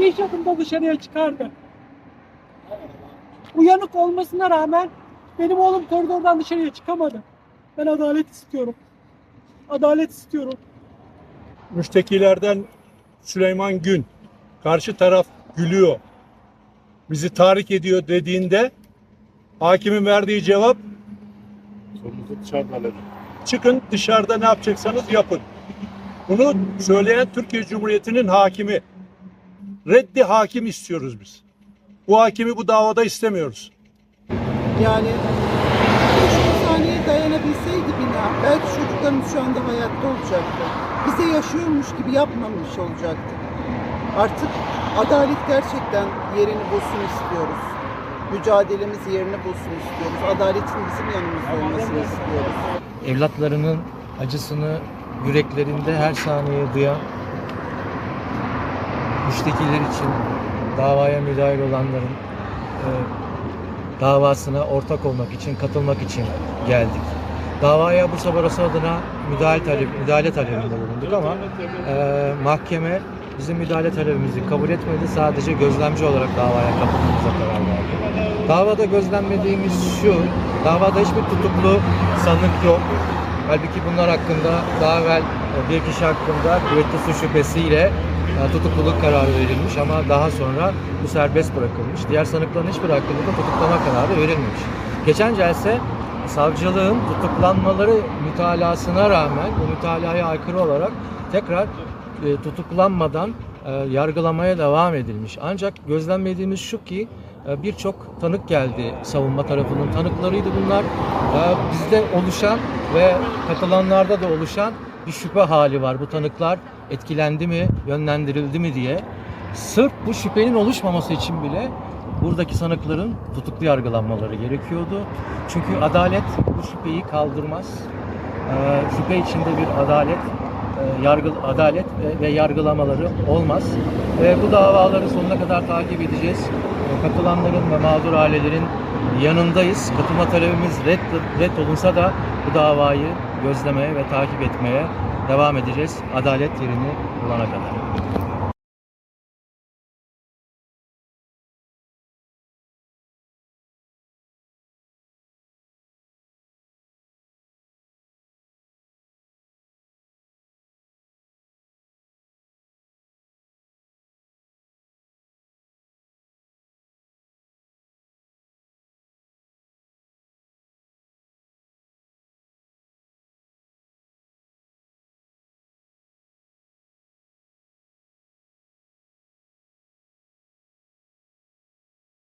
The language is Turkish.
5 adımda dışarıya çıkardı. Uyanık olmasına rağmen benim oğlum koridordan dışarıya çıkamadı. Ben adalet istiyorum. Adalet istiyorum. müştekilerden Süleyman Gün karşı taraf gülüyor. Bizi tahrik ediyor dediğinde hakimin verdiği cevap dışarıda çıkın dışarıda ne yapacaksanız yapın. Bunu söyleyen Türkiye Cumhuriyeti'nin hakimi. Reddi hakim istiyoruz biz. Bu hakimi bu davada istemiyoruz. Yani keşke saniye dayanabilseydi bina. Belki çocuklarımız şu anda hayatta olacaktı. Bize yaşıyormuş gibi yapmamış olacaktı. Artık adalet gerçekten yerini bulsun istiyoruz. Mücadelemiz yerini bulsun istiyoruz. Adaletin bizim yanımızda olmasını istiyoruz. evlatlarının acısını yüreklerinde her saniye duyan müştekiler için davaya müdahil olanların e, davasına ortak olmak için, katılmak için geldik. Davaya Bursa Barosu adına müdahale, talep, müdahale talebinde bulunduk ama e, mahkeme bizim müdahale talebimizi kabul etmedi. Sadece gözlemci olarak davaya katılmamıza karar verdi. Davada gözlemlediğimiz şu, davada hiçbir tutuklu sanık yok. Halbuki bunlar hakkında daha evvel bir kişi hakkında kuvvetli suç şüphesiyle tutukluluk kararı verilmiş ama daha sonra bu serbest bırakılmış. Diğer sanıkların hiçbir hakkında da tutuklama kararı verilmemiş. Geçen celse savcılığın tutuklanmaları mütalasına rağmen bu mütalaya aykırı olarak tekrar e, tutuklanmadan e, yargılamaya devam edilmiş. Ancak gözlemlediğimiz şu ki e, birçok tanık geldi savunma tarafının tanıklarıydı bunlar. E, bizde oluşan ve katılanlarda da oluşan bir şüphe hali var. Bu tanıklar etkilendi mi, yönlendirildi mi diye. Sırf bu şüphenin oluşmaması için bile buradaki sanıkların tutuklu yargılanmaları gerekiyordu. Çünkü adalet bu şüpheyi kaldırmaz. E, şüphe içinde bir adalet yargı adalet ve, ve yargılamaları olmaz. Ve bu davaları sonuna kadar takip edeceğiz. E, Katılanların ve mağdur ailelerin yanındayız. Katılma talebimiz red, red olunsa da bu davayı gözlemeye ve takip etmeye devam edeceğiz. Adalet yerini bulana kadar.